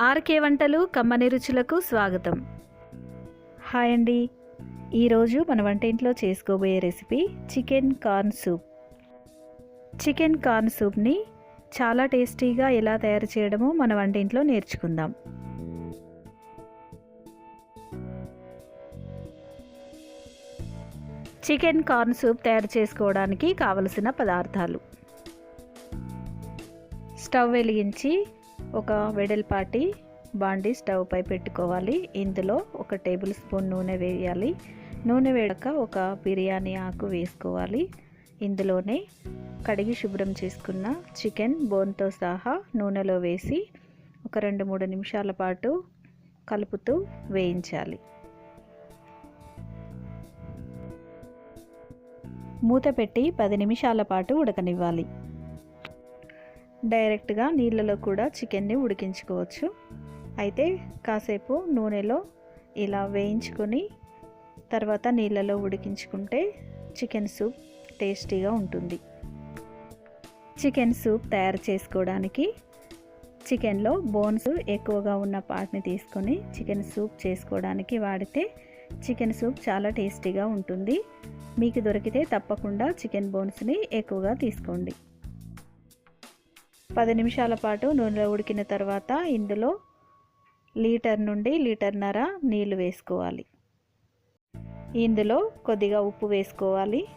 RK వంటలు కమ్మని రుచులకు స్వాగతం. హాయ్ అండి. ఈరోజు మన వంటింట్లో చేసుకోబోయే recipe chicken corn soup. Chicken corn సూప్ని చాలా టేస్టీగా ఎలా తయారు చేయడమో మన వంటింట్లో నేర్చుకుందాం. చికెన్ కార్న్ సూప్ తయారు చేసుకోవడానికి కావలసిన పదార్థాలు. స్టవ్ వెలిగించి ఒక వెడల్పాటి బాండీ స్టవ్ పై పెట్టుకోవాలి. ఇందులో ఒక టేబుల్ స్పూన్ నూనె వేయాలి. నూనె వేడక ఒక బిర్యానీ ఆకు వేసుకోవాలి. ఇందులోనే కడిగి శుభ్రం చేసుకున్న చికెన్ బోన్తో సహా నూనెలో వేసి ఒక రెండు మూడు నిమిషాల పాటు కలుపుతూ వేయించాలి. మూత పెట్టి పది నిమిషాల పాటు ఉడకనివ్వాలి. డైరెక్ట్గా నీళ్ళలో కూడా చికెన్ని ఉడికించుకోవచ్చు. అయితే కాసేపు నూనెలో ఇలా వేయించుకొని తర్వాత నీళ్ళలో ఉడికించుకుంటే చికెన్ సూప్ టేస్టీగా ఉంటుంది. చికెన్ సూప్ తయారు చేసుకోవడానికి చికెన్లో బోన్స్ ఎక్కువగా ఉన్న పార్ట్ని తీసుకొని చికెన్ సూప్ చేసుకోవడానికి వాడితే చికెన్ సూప్ చాలా టేస్టీగా ఉంటుంది. మీకు దొరికితే తప్పకుండా చికెన్ బోన్స్ని ఎక్కువగా తీసుకోండి. పది నిమిషాల పాటు నూనెలో ఉడికిన తర్వాత ఇందులో లీటర్ నుండి లీటర్న్నర నీళ్ళు వేసుకోవాలి. ఇందులో కొద్దిగా ఉప్పు వేసుకోవాలి.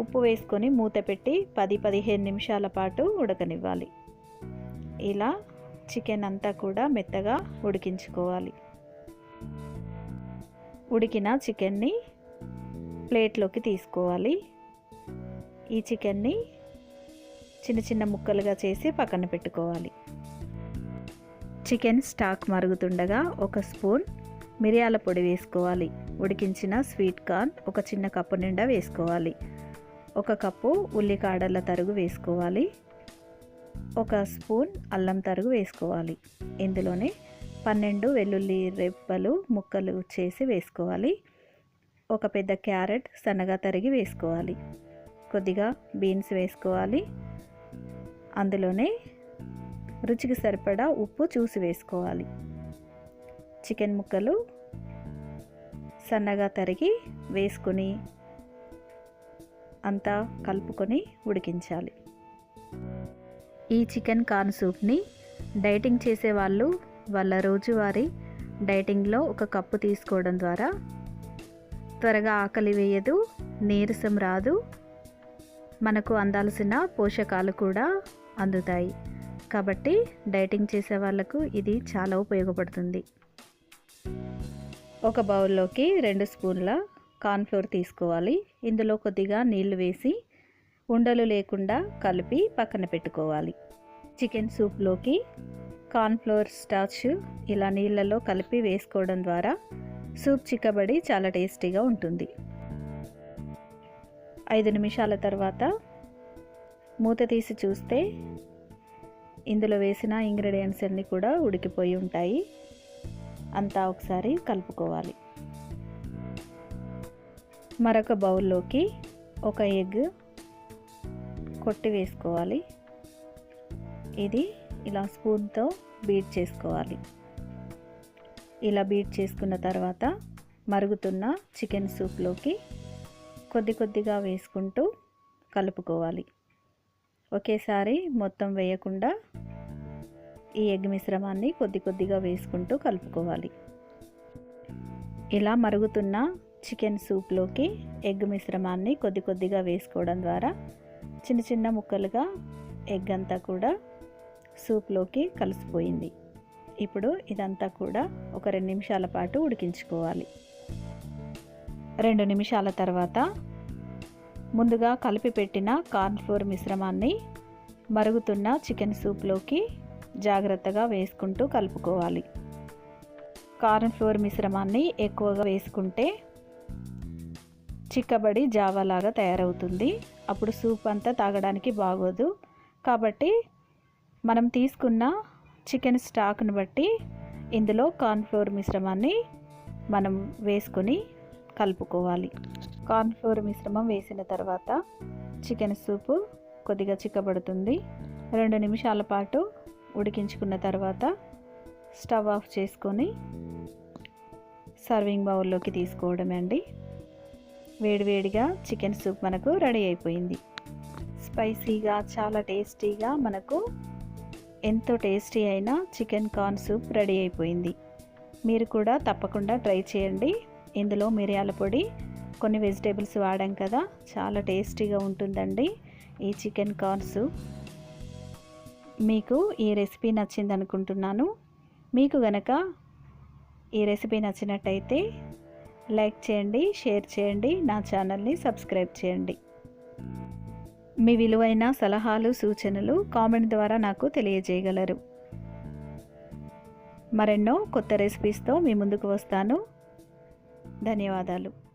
ఉప్పు వేసుకొని మూత పెట్టి పది పదిహేను నిమిషాల పాటు ఉడకనివ్వాలి. ఇలా చికెన్ అంతా కూడా మెత్తగా ఉడికించుకోవాలి. ఉడికిన చికెన్ని ప్లేట్లోకి తీసుకోవాలి. ఈ చికెన్ని చిన్న చిన్న ముక్కలుగా చేసి పక్కన పెట్టుకోవాలి. చికెన్ స్టాక్ మరుగుతుండగా ఒక స్పూన్ మిరియాల పొడి వేసుకోవాలి. ఉడికించిన స్వీట్ కార్న్ ఒక చిన్న కప్పు నిండా వేసుకోవాలి. ఒక కప్పు ఉల్లికాడల తరుగు వేసుకోవాలి. ఒక స్పూన్ అల్లం తరుగు వేసుకోవాలి. ఇందులోనే పన్నెండు వెల్లుల్లి రెబ్బలు ముక్కలు చేసి వేసుకోవాలి. ఒక పెద్ద క్యారెట్ సన్నగా తరిగి వేసుకోవాలి. కొద్దిగా బీన్స్ వేసుకోవాలి. అందులోనే రుచికి సరిపడా ఉప్పు చూసి వేసుకోవాలి. చికెన్ ముక్కలు సన్నగా తరిగి వేసుకొని అంతా కలుపుకొని ఉడికించాలి. ఈ చికెన్ కార్న్ సూప్ని డైటింగ్ చేసేవాళ్ళు వాళ్ళ రోజువారీ డైటింగ్లో ఒక కప్పు తీసుకోవడం ద్వారా త్వరగా ఆకలి వేయదు నీరసం రాదు మనకు అందాల్సిన పోషకాలు కూడా అందుతాయి. కాబట్టి డైటింగ్ చేసే వాళ్ళకు ఇది చాలా ఉపయోగపడుతుంది. ఒక బౌల్లోకి రెండు స్పూన్ల కార్న్ఫ్లోర్ తీసుకోవాలి. ఇందులో కొద్దిగా నీళ్ళు వేసి ఉండలు లేకుండా కలిపి పక్కన పెట్టుకోవాలి. చికెన్ సూప్లోకి కార్న్ఫ్లోర్ స్టార్చ్ ఇలా నీళ్ళలో కలిపి వేసుకోవడం ద్వారా సూప్ చిక్కబడి చాలా టేస్టీగా ఉంటుంది. ఐదు నిమిషాల తర్వాత మూత తీసి చూస్తే ఇందులో వేసిన ఇంగ్రీడియంట్స్ అన్నీ కూడా ఉడికిపోయి ఉంటాయి. అంతా ఒకసారి కలుపుకోవాలి. మరొక బౌల్లోకి ఒక ఎగ్ కొట్టి వేసుకోవాలి. ఇది ఇలా స్పూన్తో బీట్ చేసుకోవాలి. ఇలా బీట్ చేసుకున్న తర్వాత మరుగుతున్న చికెన్ సూప్లోకి కొద్ది కొద్దిగా వేసుకుంటూ కలుపుకోవాలి. ఒకేసారి మొత్తం వేయకుండా ఈ ఎగ్ మిశ్రమాన్ని కొద్ది కొద్దిగా వేసుకుంటూ కలుపుకోవాలి. ఇలా మరుగుతున్న చికెన్ సూప్లోకి ఎగ్ మిశ్రమాన్ని కొద్ది కొద్దిగా వేసుకోవడం ద్వారా చిన్న చిన్న ముక్కలుగా ఎగ్ అంతా కూడా సూప్లోకి కలిసిపోయింది. ఇప్పుడు ఇదంతా కూడా ఒక రెండు నిమిషాల పాటు ఉడికించుకోవాలి. రెండు నిమిషాల తర్వాత ముందుగా కలిపి పెట్టిన కార్న్ఫ్లోర్ మిశ్రమాన్ని మరుగుతున్న చికెన్ సూప్లోకి జాగ్రత్తగా వేసుకుంటూ కలుపుకోవాలి. కార్న్ఫ్లోర్ మిశ్రమాన్ని ఎక్కువగా వేసుకుంటే చిక్కబడి జావాలాగా తయారవుతుంది. అప్పుడు సూప్ అంతా తాగడానికి బాగోదు. కాబట్టి మనం తీసుకున్న చికెన్ స్టాక్ను బట్టి ఇందులో కార్న్ఫ్లోర్ మిశ్రమాన్ని మనం వేసుకొని కలుపుకోవాలి. కార్న్ఫ్లోర్ మిశ్రమం వేసిన తర్వాత చికెన్ సూపు కొద్దిగా చిక్కబడుతుంది. రెండు నిమిషాల పాటు ఉడికించుకున్న తర్వాత స్టవ్ ఆఫ్ చేసుకొని సర్వింగ్ బౌల్లోకి తీసుకోవడమే అండి. వేడివేడిగా చికెన్ సూప్ మనకు రెడీ అయిపోయింది. స్పైసీగా చాలా టేస్టీగా మనకు ఎంతో టేస్టీ అయిన చికెన్ కార్న్ సూప్ రెడీ అయిపోయింది. మీరు కూడా తప్పకుండా ట్రై చేయండి. ఇందులో మిరియాల పొడి కొన్ని వెజిటేబుల్స్ వాడాం కదా చాలా టేస్టీగా ఉంటుందండి ఈ చికెన్ కార్న్స్. మీకు ఈ రెసిపీ నచ్చింది అనుకుంటున్నాను మీకు గనక ఈ రెసిపీ నచ్చినట్టయితే లైక్ చేయండి షేర్ చేయండి నా ఛానల్ని సబ్స్క్రైబ్ చేయండి. మీ విలువైన సలహాలు సూచనలు కామెంట్ ద్వారా నాకు తెలియజేయగలరు. మరెన్నో కొత్త రెసిపీస్తో మీ ముందుకు వస్తాను. ధన్యవాదాలు.